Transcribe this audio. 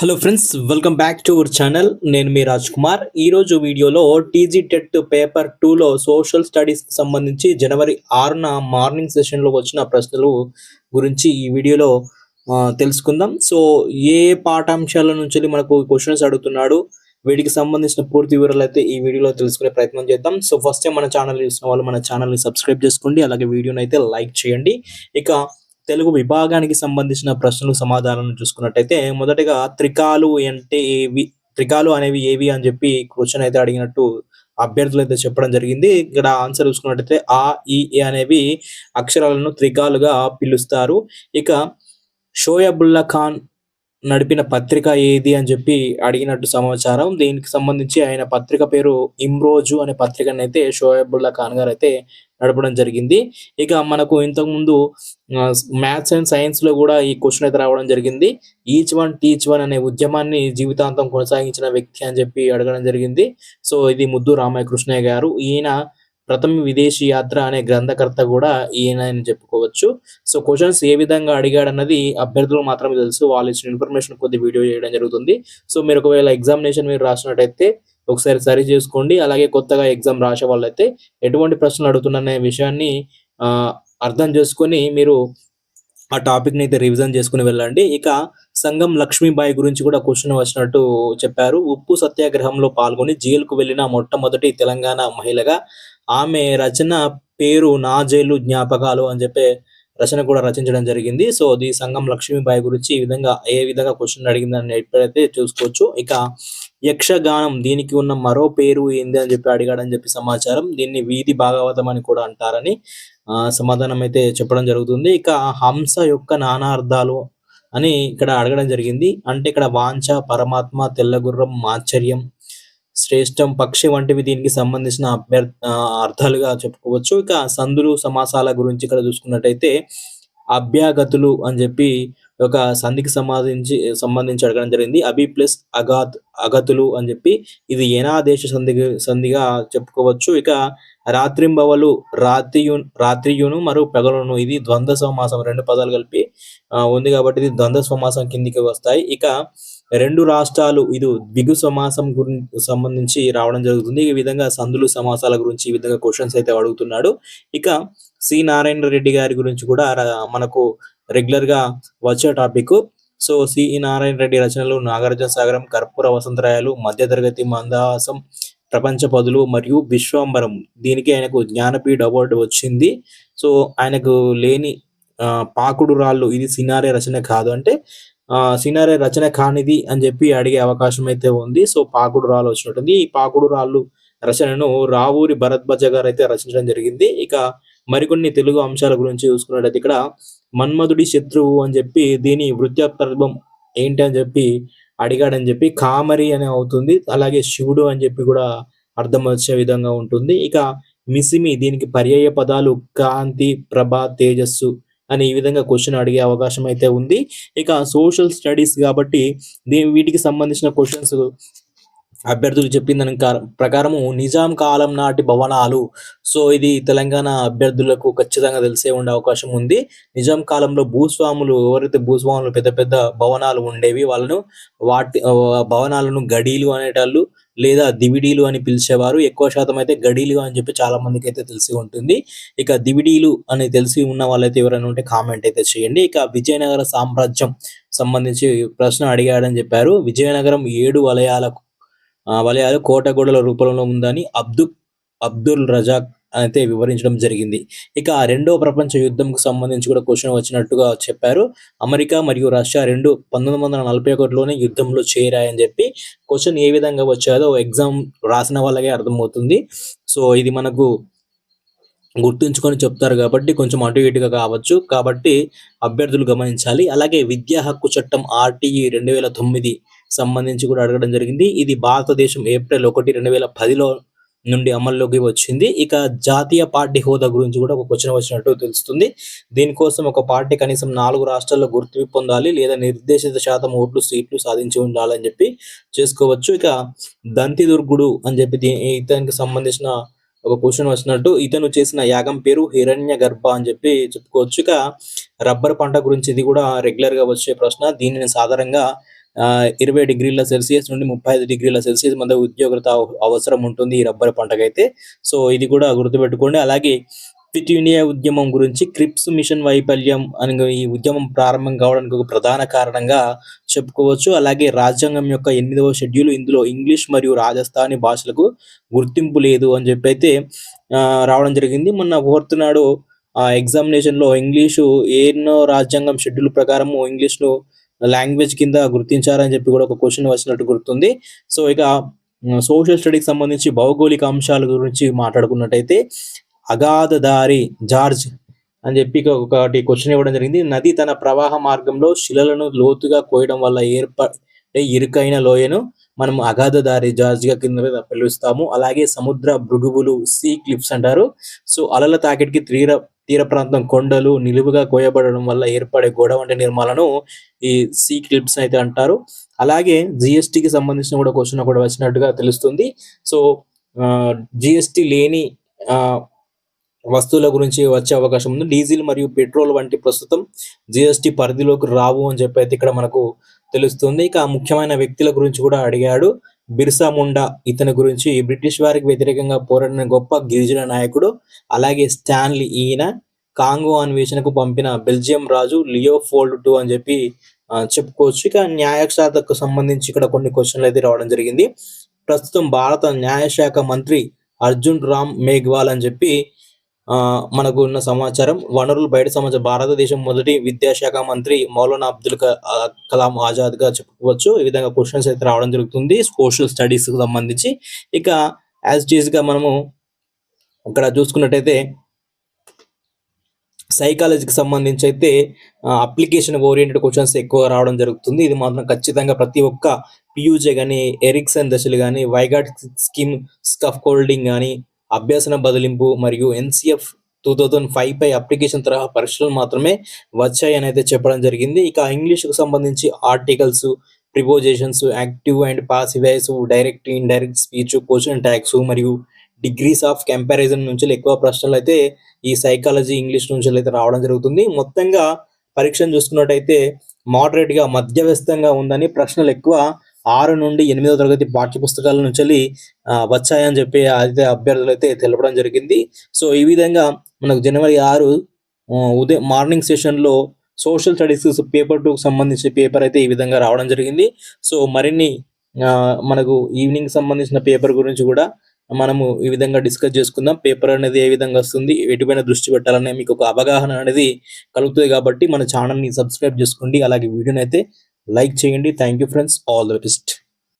Hello friends welcome back to our channel నేను మీ రాజ్ కుమార్ ఈరోజు వీడియోలో టీజీ టెట్ పేపర్ టూలో సోషల్ స్టడీస్కి సంబంధించి జనవరి ఆరున మార్నింగ్ సెషన్లో వచ్చిన ప్రశ్నలు గురించి ఈ వీడియోలో తెలుసుకుందాం. సో ఏ పాఠాంశాల నుంచి మనకు క్వశ్చన్స్ అడుగుతున్నాడు వీటికి సంబంధించిన పూర్తి వివరాలు అయితే ఈ వీడియోలో తెలుసుకునే ప్రయత్నం చేద్దాం. సో ఫస్ట్ టైం మన ఛానల్ చూసిన వాళ్ళు మన ఛానల్ని సబ్స్క్రైబ్ చేసుకోండి అలాగే వీడియోని అయితే లైక్ చేయండి. ఇక తెలుగు విభాగానికి సంబంధించిన ప్రశ్నలు సమాధానం చూసుకున్నట్టయితే మొదటగా త్రికాలు అంటే ఏవి త్రికాలు అనేవి ఏవి అని చెప్పి క్వశ్చన్ అయితే అడిగినట్టు అభ్యర్థులు అయితే చెప్పడం జరిగింది. ఇక్కడ ఆన్సర్ చూసుకున్నట్టయితే ఆ ఈ ఏ అనేవి అక్షరాలను త్రికాలుగా పిలుస్తారు. ఇక షోయబుల్లా ఖాన్ నడిపిన పత్రిక ఏది అని చెప్పి అడిగినట్టు సమాచారం. దీనికి సంబంధించి ఆయన పత్రిక పేరు ఇమ్రోజు అనే పత్రికను అయితే షోయబుల్లా ఖాన్ గారు అయితే నడపడం జరిగింది. ఇక మనకు ఇంతకు ముందు మ్యాథ్స్ అండ్ సైన్స్లో కూడా ఈ క్వశ్చన్ అయితే రావడం జరిగింది. ఈచ్ వన్ టీచ్ వన్ అనే ఉద్యమాన్ని జీవితాంతం కొనసాగించిన వ్యక్తి అని చెప్పి అడగడం జరిగింది. సో ఇది ముద్దు రామయ్య కృష్ణయ్య గారు. ఈయన ప్రథమ విదేశీ యాత్ర అనే గ్రంథకర్త కూడా ఈయన అని చెప్పుకోవచ్చు. సో క్వశ్చన్స్ ఏ విధంగా అడిగాడన్నది అభ్యర్థులు మాత్రమే తెలుసు. వాళ్ళు ఇచ్చిన ఇన్ఫర్మేషన్ కొద్ది వీడియో చేయడం జరుగుతుంది. సో మీరు ఒకవేళ ఎగ్జామినేషన్ మీరు రాసినట్టయితే ఒకసారి సరి చేసుకోండి. అలాగే కొత్తగా ఎగ్జామ్ రాసే వాళ్ళైతే ఎటువంటి ప్రశ్నలు అడుగుతున్న విషయాన్ని అర్థం చేసుకొని మీరు ఆ టాపిక్ని అయితే రివిజన్ చేసుకుని వెళ్ళండి. ఇక సంగం లక్ష్మీబాయి గురించి కూడా క్వశ్చన్ వచ్చినట్టు చెప్పారు. ఉప్పు సత్యాగ్రహంలో పాల్గొని జైలుకు వెళ్ళిన మొట్టమొదటి తెలంగాణ మహిళగా ఆమె రచన పేరు నా జైలు జ్ఞాపకాలు అని చెప్పే రచన కూడా రచించడం జరిగింది. సో ఈ సంగం లక్ష్మీబాయి గురించి ఈ విధంగా ఏ విధంగా క్వశ్చన్ అడిగిందని ఎప్పుడైతే చూసుకోవచ్చు. ఇక యక్షగానం దీనికి ఉన్న మరో పేరు ఏంది అని చెప్పి అడిగాడని చెప్పి సమాచారం. దీన్ని వీధి భాగవతం అని కూడా అంటారని ఆ, సమాధానం అయితే చెప్పడం జరుగుతుంది. ఇక హంస యొక్క నానార్థాలు అని ఇక్కడ అడగడం జరిగింది. అంటే ఇక్కడ వాంఛ పరమాత్మ తెల్లగుర్రం ఆశ్చర్యం శ్రేష్టం పక్షి వంటివి దీనికి సంబంధించిన అభ్యర్ అర్థాలుగా చెప్పుకోవచ్చు. ఇక సందులు సమాసాల గురించి ఇక్కడ చూసుకున్నట్టయితే అభ్యాగతులు అని చెప్పి ఒక సంధికి సంబంధించి సంబంధించి అడగడం జరిగింది. అభి ప్లస్ అగాత్ అగతులు అని చెప్పి ఇది ఏనాదేశ సంధి సంధిగా చెప్పుకోవచ్చు. ఇక రాత్రింబవలు రాత్రియు రాత్రియును మరియు పగలును ఇది ద్వంద్వ సమాసం రెండు పదాలు కలిపి ఉంది కాబట్టి ఇది ద్వంద్వ సమాసం కిందికి వస్తాయి. ఇక రెండు రాష్ట్రాలు ఇది దిగు సమాసం గురించి సంబంధించి రావడం జరుగుతుంది. ఈ విధంగా సందులు సమాసాల గురించి ఈ విధంగా క్వశ్చన్స్ అయితే అడుగుతున్నాడు. ఇక సి నారాయణ రెడ్డి గారి గురించి కూడా మనకు రెగ్యులర్గా వచ్చే topic so C Narayana Reddy రచనలు నాగార్జున సాగరం కర్పూర వసంతరాయాలు మధ్యతరగతి మందాసం ప్రపంచ పదులు మరియు విశ్వంబరం. దీనికి ఆయనకు జ్ఞానపీఠ అవార్డు వచ్చింది. సో ఆయనకు లేని ఆ, పాకుడు రాళ్ళు ఇది సినారే రచన కాదు అంటే సినారే రచన కానిది అని చెప్పి అడిగే అవకాశం అయితే ఉంది. సో పాకుడు రాళ్ళు వచ్చినట్టుంది. ఈ పాకుడు రాళ్ళు రచనను రావూరి భరద్వాజ గారు అయితే రచించడం జరిగింది. ఇక మరికొన్ని తెలుగు అంశాల గురించి చూసుకున్నట్టయితే ఇక్కడ మన్మధుడి శత్రువు అని చెప్పి దీని వృత్తాపర్వం ఏంటి అని చెప్పి అడిగాడని చెప్పి కామరి అని అవుతుంది. అలాగే శివుడు అని చెప్పి కూడా అర్థం వచ్చే విధంగా ఉంటుంది. ఇక మిసిమి దీనికి పర్యాయ పదాలు కాంతి ప్రభ తేజస్సు అని ఈ విధంగా క్వశ్చన్ అడిగే అవకాశం అయితే ఉంది. ఇక సోషల్ స్టడీస్ కాబట్టి దీని వీటికి సంబంధించిన క్వశ్చన్స్ అభ్యర్థులు చెప్పిన దాని ప్రకారము నిజాం కాలం నాటి భవనాలు. సో ఇది తెలంగాణ అభ్యర్థులకు ఖచ్చితంగా తెలిసే ఉండే అవకాశం ఉంది. నిజాం కాలంలో భూస్వాములు ఎవరైతే భూస్వాములు పెద్ద పెద్ద భవనాలు ఉండేవి వాళ్ళను వాటి భవనాలను గడీలు అనేటాళ్ళు లేదా దివిడీలు అని పిలిచేవారు. ఎక్కువ శాతం అయితే గడీలు అని చెప్పి చాలా మందికి అయితే తెలిసి ఉంటుంది. ఇక దివిడీలు అని తెలిసి ఉన్న వాళ్ళైతే ఎవరైనా ఉంటే కామెంట్ అయితే చేయండి. ఇక విజయనగర సామ్రాజ్యం సంబంధించి ప్రశ్న అడిగాడని చెప్పారు. విజయనగరం ఏడు వలయాలకు వలయాలు కోటగోడల రూపంలో ఉందని అబ్దు అబ్దుల్ రజాక్ అయితే వివరించడం జరిగింది. ఇక రెండో ప్రపంచ యుద్ధంకు సంబంధించి కూడా క్వశ్చన్ వచ్చినట్టుగా చెప్పారు. అమెరికా మరియు రష్యా రెండు పంతొమ్మిది వందల నలభై ఒకటిలోనే యుద్ధంలో చేరాయని చెప్పి క్వశ్చన్ ఏ విధంగా వచ్చాదో ఎగ్జామ్ రాసిన వాళ్ళకే అర్థమవుతుంది. సో ఇది మనకు గుర్తుంచుకొని చెప్తారు కాబట్టి కొంచెం అటు ఇటుగా కావచ్చు. కాబట్టి అభ్యర్థులు గమనించాలి. అలాగే విద్యా హక్కు చట్టం ఆర్టీఈ రెండు వేల తొమ్మిది సంబంధించి కూడా అడగడం జరిగింది. ఇది భారతదేశం ఏప్రిల్ ఒకటి రెండు వేల పదిలో నుండి అమల్లోకి వచ్చింది. ఇక జాతీయ పార్టీ హోదా గురించి కూడా ఒక క్వశ్చన్ వచ్చినట్టు తెలుస్తుంది. దీనికోసం ఒక పార్టీ కనీసం నాలుగు రాష్ట్రాల్లో గుర్తింపు పొందాలి లేదా నిర్దేశిత శాతం ఓట్లు సీట్లు సాధించి ఉండాలని చెప్పి చేసుకోవచ్చు. ఇక దంతి దుర్గుడు అని చెప్పి ఇతనికి సంబంధించిన ఒక క్వశ్చన్ వచ్చినట్టు ఇతను చేసిన యాగం పేరు హిరణ్య గర్భ అని చెప్పి చెప్పుకోవచ్చు. ఇక రబ్బర్ పంట గురించి ఇది కూడా రెగ్యులర్గా వచ్చే ప్రశ్న. దీనిని సాధారణంగా ఇరవై డిగ్రీల సెల్సియస్ నుండి ముప్పై ఐదు డిగ్రీల సెల్సియస్ మధ్య ఉద్యోగత అవసరం ఉంటుంది ఈ రబ్బర్ పంటకైతే. సో ఇది కూడా గుర్తుపెట్టుకోండి. అలాగే క్విట్ ఇండియా ఉద్యమం గురించి క్రిప్స్ మిషన్ వైఫల్యం అని ఈ ఉద్యమం ప్రారంభం కావడానికి ఒక ప్రధాన కారణంగా చెప్పుకోవచ్చు. అలాగే రాజ్యాంగం యొక్క ఎనిమిదవ షెడ్యూల్ ఇందులో ఇంగ్లీష్ మరియు రాజస్థానీ భాషలకు గుర్తింపు లేదు అని చెప్పి అయితే ఆ, రావడం జరిగింది. మొన్న ఫోర్త్ నాడు ఆ ఎగ్జామినేషన్లో ఇంగ్లీషు ఎన్నో రాజ్యాంగం షెడ్యూల్ ప్రకారము ఇంగ్లీష్ను లాంగ్వేజ్ కింద గుర్తించారని చెప్పి కూడా ఒక క్వశ్చన్ వచ్చినట్టు గుర్తుంది. సో ఇక సోషల్ స్టడీకి సంబంధించి భౌగోళిక అంశాల గురించి మాట్లాడుకున్నట్టయితే అగాధ దారి జార్జ్ అని చెప్పి ఒకటి క్వశ్చన్ ఇవ్వడం జరిగింది. నది తన ప్రవాహ మార్గంలో శిలలను లోతుగా కోయడం వల్ల ఏర్పడే ఇరుకైన లోయను మనం అగాధదారి జార్జ్గా జార్జ్ కింద పిలుస్తాము. అలాగే సముద్ర భృగువులు సీ క్లిప్స్ అంటారు. సో అలల తాకిడికి తీర తీర ప్రాంతం కొండలు నిలువుగా కోయబడడం వల్ల ఏర్పడే గోడ వంటి నిర్మాలను ఈ సీ క్లిప్స్ అయితే అంటారు. అలాగే జిఎస్టికి కి సంబంధించిన కూడా క్వశ్చన్ కూడా వచ్చినట్టుగా తెలుస్తుంది. సో జిఎస్టి లేని ఆ, వస్తువుల గురించి వచ్చే అవకాశం ఉంది. డీజిల్ మరియు పెట్రోల్ వంటి ప్రస్తుతం జిఎస్టి పరిధిలోకి రావు అని చెప్పి అయితే ఇక్కడ మనకు తెలుస్తుంది. ఇక ముఖ్యమైన వ్యక్తుల గురించి కూడా అడిగాడు. బిర్సా ముండా ఇతని గురించి బ్రిటిష్ వారికి వ్యతిరేకంగా పోరాడిన గొప్ప గిరిజన నాయకుడు అలాగే స్టాన్లీ ఈయన కాంగో అన్వేషణకు పంపిన బెల్జియం రాజు లియో ఫోల్డ్ టూ అని చెప్పి చెప్పుకోవచ్చు. ఇక న్యాయశాఖకు సంబంధించి ఇక్కడ కొన్ని క్వశ్చన్లు అయితే రావడం జరిగింది. ప్రస్తుతం భారత న్యాయశాఖ మంత్రి అర్జున్ రామ్ మేఘ్వాల్ అని చెప్పి మనకు ఉన్న సమాచారం వనరులు బయట సమాచారం భారతదేశం మొదటి విద్యాశాఖ మంత్రి మౌలానా అబ్దుల్ కలాం ఆజాద్గా చెప్పుకోవచ్చు. ఈ విధంగా క్వశ్చన్స్ అయితే రావడం జరుగుతుంది. సోషల్ స్టడీస్కి సంబంధించి. ఇక యాజ్ టీజ్గా మనము ఇక్కడ చూసుకున్నట్టయితే సైకాలజీకి సంబంధించి అయితే అప్లికేషన్ ఓరియంటెడ్ క్వశ్చన్స్ ఎక్కువ రావడం జరుగుతుంది. ఇది మాత్రం ఖచ్చితంగా ప్రతి ఒక్క పియూజే కానీ ఎరిక్సన్ దశలు కానీ వైగాట్ స్కీమ్ స్కఫ్ హోల్డింగ్ కానీ అభ్యసన బదిలింపు మరియు ఎన్సిఎఫ్ టూ థౌజండ్ ఫైవ్ పై అప్లికేషన్ తరహా పరీక్షలు మాత్రమే వచ్చాయని అయితే చెప్పడం జరిగింది. ఇక ఇంగ్లీష్కు సంబంధించి articles prepositions active and passive voice direct indirect speech question tags మరియు డిగ్రీస్ ఆఫ్ కంపారిజన్ నుంచి ఎక్కువ ప్రశ్నలు అయితే ఈ సైకాలజీ ఇంగ్లీష్ నుంచి అయితే రావడం జరుగుతుంది. మొత్తంగా పరీక్షను చూసుకున్నట్టయితే మోడరేట్గా మధ్యవ్యస్తంగా ఉందని ప్రశ్నలు ఎక్కువ ఆరు నుండి ఎనిమిదో తరగతి పాఠ్య పుస్తకాల నుంచి వచ్చాయని చెప్పి అయితే అభ్యర్థులు అయితే తెలపడం జరిగింది. సో ఈ విధంగా మనకు జనవరి ఆరు ఉదయం మార్నింగ్ సెషన్లో సోషల్ స్టడీస్ పేపర్ టూకి సంబంధించిన పేపర్ అయితే ఈ విధంగా రావడం జరిగింది. సో మరిన్ని ఆ, మనకు ఈవినింగ్ సంబంధించిన పేపర్ గురించి కూడా మనము ఈ విధంగా డిస్కస్ చేసుకుందాం. పేపర్ అనేది ఏ విధంగా వస్తుంది ఎటుపైన దృష్టి పెట్టాలనే మీకు ఒక అవగాహన అనేది కలుగుతుంది కాబట్టి మన ఛానల్ని సబ్స్క్రైబ్ చేసుకోండి. అలాగే వీడియోని అయితే లైక్ చేయండి. Thank you friends all the best